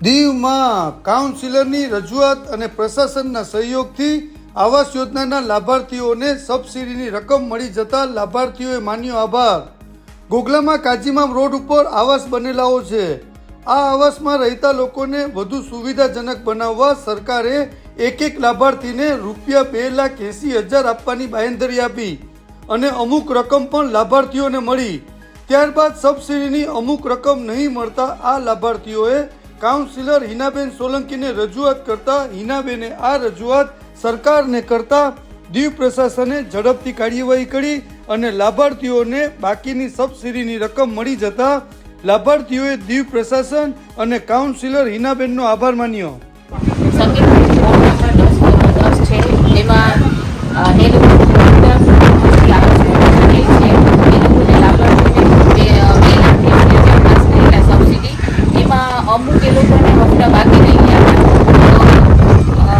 દીવમાં કાઉન્સિલરની રજૂઆત અને પ્રશાસનના સહયોગથી આવાસ યોજનાના લાભાર્થીઓને સબસિડીની રકમ મળી જતા લાભાર્થીઓએ માન્યો આભાર. ગોગલામાં કાજીમામ રોડ ઉપર આવાસ બનેલાઓ છે. આ આવાસમાં રહેતા લોકોને વધુ સુવિધાજનક બનાવવા સરકારે એક એક લાભાર્થીને રૂપિયા બે લાખ એંસી હજાર આપવાની બાંયધરી આપી અને અમુક રકમ પણ લાભાર્થીઓને મળી. ત્યારબાદ સબસિડીની અમુક રકમ નહીં મળતા આ લાભાર્થીઓએ કાઉન્સિલર હિનાબેન સોલંકીને રજૂઆત કરતા હિનાબેને આ રજૂઆત સરકારને કરતા દીવ પ્રશાસને ઝડપથી કાર્યવાહી કરી અને લાભાર્થીઓને બાકીની સબસિડીની રકમ મળી જતા લાભાર્થીઓએ દીવ પ્રશાસન અને કાઉન્સિલર હિનાબેનનો આભાર માન્યો સંગીત બોર્ડ નંબર દસ દસ છે એમાં અ, એ લોકો બધા આવાસ યોજના છે એ લોકોને લાભાર્થીને બે અ, બે લાખ એંસી હજાર પાસ કરેલા સબસિડી એમાં અમુક એ લોકોને હપ્તા બાકી રહી ગયા હતા તો અ,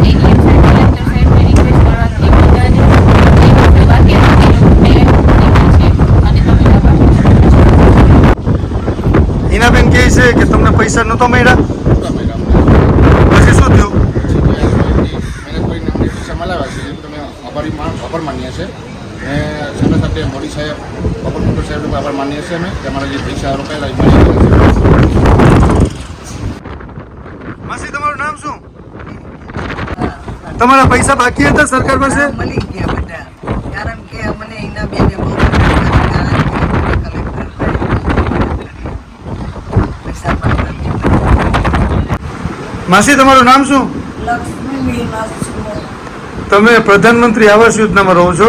એની સાહેબ કલેક્ટર સાહેબને રિક્વેસ્ટ કરવાથી એ બધાને જે હપ્તા બાકી હતા એ લોકો payment કરી છે અને તમે લાભાર્થી હિનાબેન કહે છે કે તમને પૈસા નહોતો મળ્યા? પછી શું થયું? મેને કોઈ પૈસા મલાવ્યા છે એમ તમે આભારી આભાર માનીએ છીએ. ને સાથે સાથે મોદી સાહેબ બાબર મોટર સાહેબનો આભાર માનીએ છીએ અમે કે અમારા જે પૈસા રોકાયેલા માસી તમારું નામ શું? તમારા પૈસા બાકી હતા સરકાર પાસે મળી ગયા બધા. કારણ કે મને એના બેને બહુ કારણ કે કલેક્ટર પૈસા પણ માસી તમારું નામ શું? તમે પ્રધાનમંત્રી આવાસ યોજનામાં રહો છો?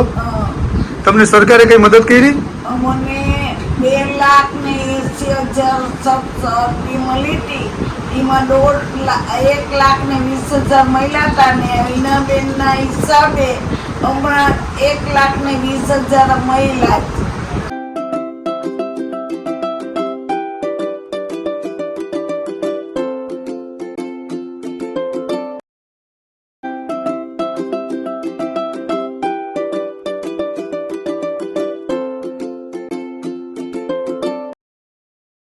તમને સરકારે કઈ મદદ કરી? અમને બે લાખ ને એસી હજાર સબસિડી મળી હતી. એમાં દોઢ લા- એક લાખ ને વીસ હજાર મળ્યા હતા ને હિનાબેનના હિસાબે હમણાં એક લાખ ને વીસ હજાર મળ્યા